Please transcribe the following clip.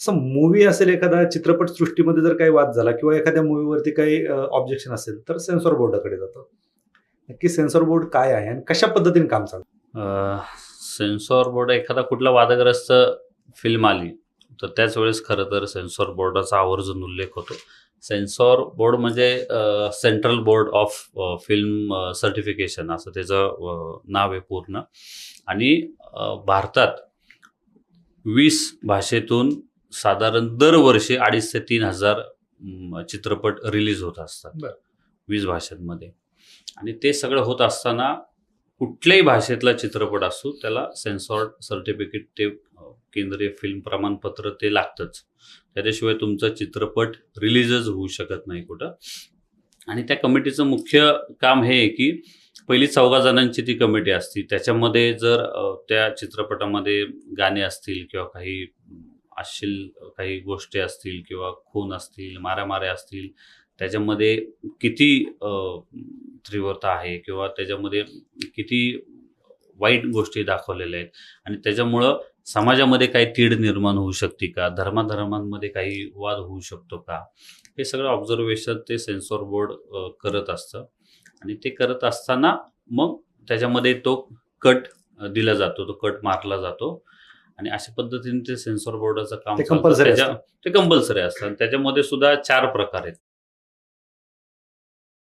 असं मूवी असेल एखादा चित्रपट सृष्टीमध्ये जर काही वाद झाला किंवा एखाद्या मूवीवरती काही ऑब्जेक्शन असेल तर सेन्सॉर बोर्डाकडे जातं. नक्की सेन्सॉर बोर्ड काय आहे आणि कशा पद्धतीने काम चालतं? सेन्सॉर बोर्ड एखादा कुठला वादग्रस्त फिल्म आली तर त्याच वेळेस खरं तर सेन्सॉर बोर्डाचा आवर्जून उल्लेख होतो. सेन्सॉर बोर्ड म्हणजे central board of film certification असं त्याचं नाव आहे पूर्ण. आणि भारतात वीस भाषेतून साधारण दरवर्षी अडीच ते तीन हजार चित्रपट रिलीज होत असतात. वीस भाषांमध्ये. आणि ते सगळं होत असताना कुठल्याही भाषेतला चित्रपट असो त्याला सेन्सॉर्ड सर्टिफिकेट ते केंद्रीय फिल्म प्रमाणपत्र ते लागतंच. त्याच्याशिवाय तुमचा चित्रपट रिलीजच होऊ शकत नाही कुठं. आणि त्या कमिटीचं मुख्य काम हे आहे की पहिली चौघा जणांची ती कमिटी असती. त्याच्यामध्ये जर त्या चित्रपटामध्ये गाणे असतील किंवा काही अश्लील काही गोष्टी असतील किंवा खून असतील मारामाऱ्या असतील त्याच्यामध्ये किती तीव्रता आहे किंवा त्याच्यामध्ये किती वाईट गोष्टी दाखवलेल्या आहेत आणि त्याच्यामुळं समाजामध्ये काही तीड निर्माण होऊ शकते का? धर्माधर्मांमध्ये काही वाद होऊ शकतो का? हे सगळं ऑब्झर्वेशन ते सेन्सॉर बोर्ड करत असतं आणि ते करत असताना मग त्याच्यामध्ये तो कट दिला जातो तो कट मारला जातो आणि अशा पद्धतीने ते सेन्सॉर बोर्डाचं काम ते कंपल्सरी असतं. त्याच्यामध्ये सुद्धा चार प्रकार आहेत.